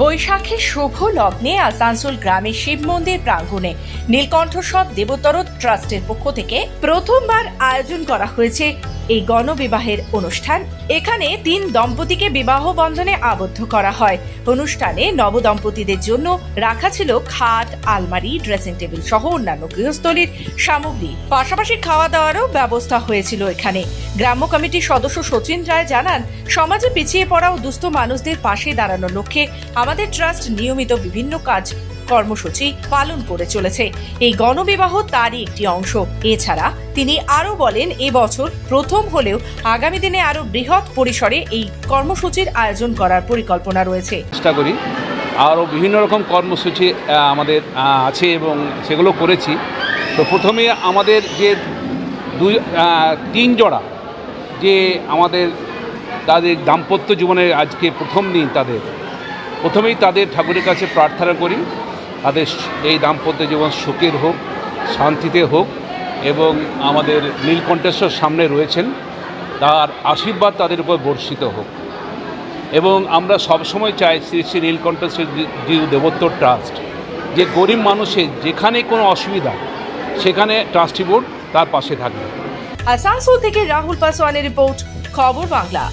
বৈশাখের শুভ লগ্নে আসানসোল গ্রামে শিব মন্দির প্রাঙ্গণে নীলকণ্ঠ সব দেবতর ট্রাস্টের পক্ষ থেকে প্রথমবার আয়োজন করা হয়েছে। এই গণবিবাহের অনুষ্ঠান। এখানে তিন দম্পতিকে বিবাহ বন্ধনে আবদ্ধ করা হয়। অনুষ্ঠানে নবদম্পতিদের জন্য রাখা ছিল খাট, আলমারি, ড্রেসিং টেবিল সহ অন্যান্য গৃহস্থলীর সামগ্রী। পাশাপাশি খাওয়া দাওয়ারও ব্যবস্থা হয়েছিল এখানে। গ্রাম্য কমিটির সদস্য সচিন রায় জানান, সমাজে পিছিয়ে পড়া ও দুস্থ মানুষদের পাশে দাঁড়ানোর লক্ষ্যে আমাদের ট্রাস্ট নিয়মিত বিভিন্ন কাজ কর্মসূচি পালন করে চলেছে। এই গণবিবাহ তারই একটি অংশ। এছাড়া তিনি আরও বলেন এবছর প্রথম হলেও আগামী দিনে আরও বৃহৎ পরিসরে এই কর্মসূচির আয়োজন করার পরিকল্পনা রয়েছে। চেষ্টা করি। আরও বিভিন্ন রকম কর্মসূচি আমাদের আছে এবং সেগুলো করেছি। তো প্রথমে আমাদের যে দুই তিন জোড়া, যে আমাদের তাদের দাম্পত্য জীবনের আজকে প্রথম দিন তাদের। প্রথমেই তাদের ঠাকুরের কাছে প্রার্থনা করি। তাদের এই দাম্পত্য জীবন সুখের হোক, শান্তিতে হোক এবং আমাদের নীলকণ্ঠেশ্বর সামনে রয়েছেন, তার আশীর্বাদ তাদের উপর বর্ষিত হোক। এবং আমরা সবসময় চাই শ্রী শ্রী নীলকণ্ঠেশ্বর জি দেবোত্তর ট্রাস্ট, যে গরিব মানুষের যেখানে কোনো অসুবিধা, সেখানে ট্রাস্টি বোর্ড তার পাশে থাকবে। আসানসোল থেকে রাহুল পাসওয়ানের রিপোর্ট, খবর বাংলা।